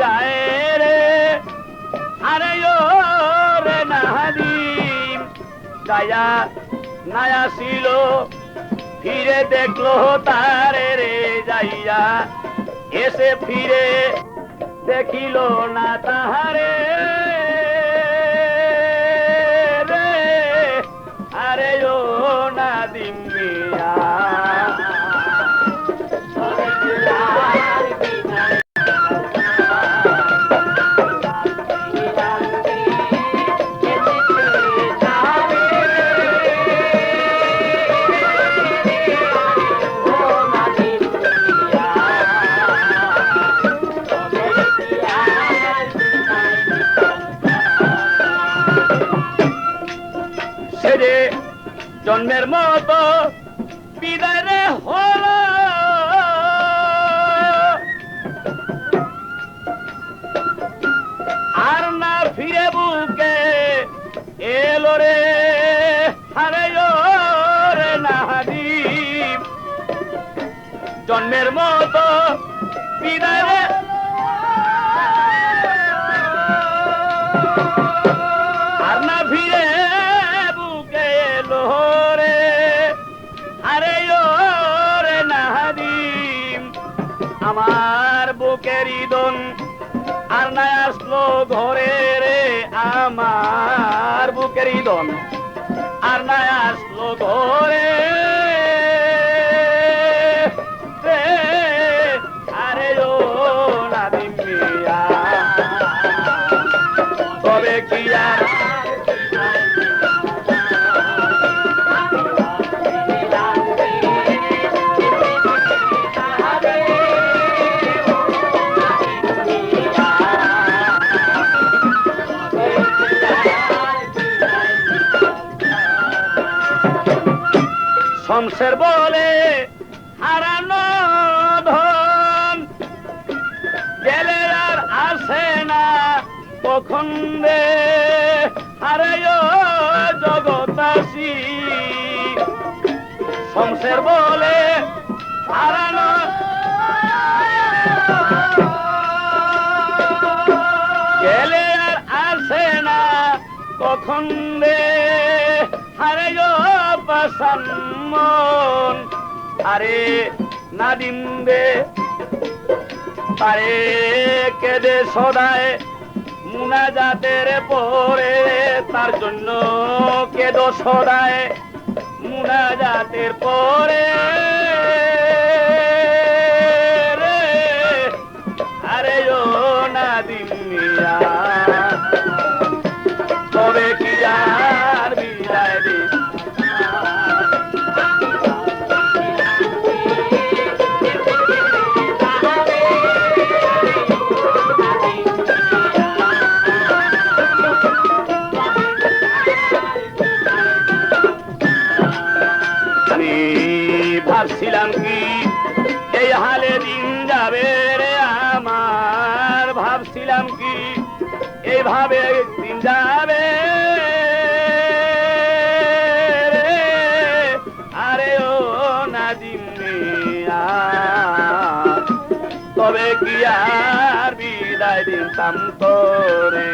যায় রে আরে রে নাহাদিম দয়া নায়া ছিল ফিরে দেখল তারে রে যাইয়া এসে ফিরে দেখিল না তাহারে সেরে জন্মের মতো বিদায় রে হলো আর না ফিরে বুকে এলো রে ও রে নাহাদিম জন্মের মতো বিদায় রে। আর না ফিরে আমার বুকের ইদন আর না আসলো ঘরে রে, আমার বুকের ইদন আর না আসলো ঘরে। শমশের বলে, হারানো ধন। গেলে আর আসে না কখন রে? আরে শমশের বলে, হারানো গেলে আর আসে না কখন রে? আরে ও পাসাম্মন আরে নাদিম রে আরে কেদে সদায় মুনা জাতের পরে তার জন্য কেদো সদায় মুনা জাতের পরে আরে ও নাদিম ভাবছিলাম কি? এই হালে দিন যাবে রে আমার ভাবছিলাম কি? এইভাবে দিন যাবে। আরে ও মিয়া, তবে কি আর বিদায় দিতাম তোরে?